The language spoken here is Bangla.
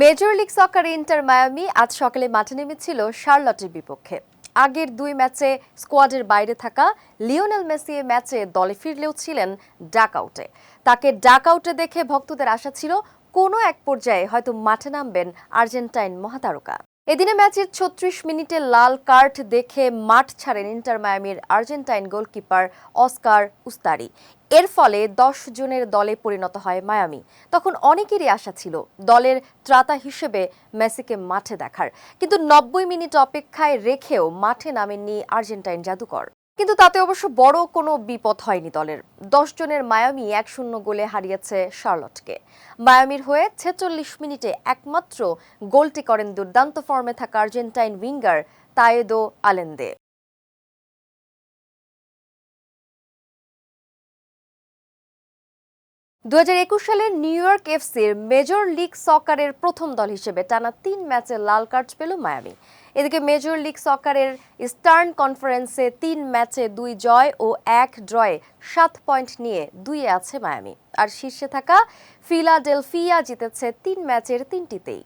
মেজর লিগ সকারে ইন্টার মায়ামি আজ সকালে মাঠে নেমেছিল শার্লটের বিপক্ষে। আগের দুই ম্যাচে স্কোয়াডের বাইরে থাকা লিওনেল মেসি ম্যাচে দলে ফিরলেও ছিলেন ডাক আউটে তাকে ডাক আউটে দেখে ভক্তদের আশা ছিল কোনো এক পর্যায়ে হয়তো মাঠে নামবেন আর্জেন্টাইন মহাতারকা। এদিনে ম্যাচের ছত্রিশ মিনিটে লাল কার্ড দেখে মাঠ ছাড়েন ইন্টার মায়ামির আর্জেন্টাইন গোলকিপার অস্কার উস্তারি। এর ফলে দশ জনের দলে পরিণত হয় মায়ামি। তখন অনেকেরই আশা ছিল দলের ত্রাতা হিসেবে মেসিকে মাঠে দেখার। কিন্তু নব্বই মিনিট অপেক্ষায় রেখেও মাঠে নামেননি আর্জেন্টাইন জাদুকর। কিন্তু তাতে অবশ্য বড় কোনো বিপদ হয়নি দলের। দশ জনের মায়ামি এক শূন্য গোলে হারিয়েছে শার্লটকে। মায়ামির হয়ে ছেচল্লিশ মিনিটে একমাত্র গোলটি করেন দুর্দান্ত ফর্মে থাকা আর্জেন্টাইন উইঙ্গার তায়েদো আলেন্দে। দু হাজার একুশ সালে নিউ ইয়র্ক এফসির মেজর লিগ সকারের প্রথম দল হিসেবে টানা তিন ম্যাচে লাল কার্ড পেল মায়ামি। এদিকে মেজর লিগ সকারের ইস্টার্ন কনফারেন্সে তিন ম্যাচে দুই জয় ও এক ড্রয়ে সাত পয়েন্ট নিয়ে দুইয়ে আছে মায়ামি। আর শীর্ষে থাকা ফিলাডেলফিয়া জিতেছে তিন ম্যাচের তিনটিতেই।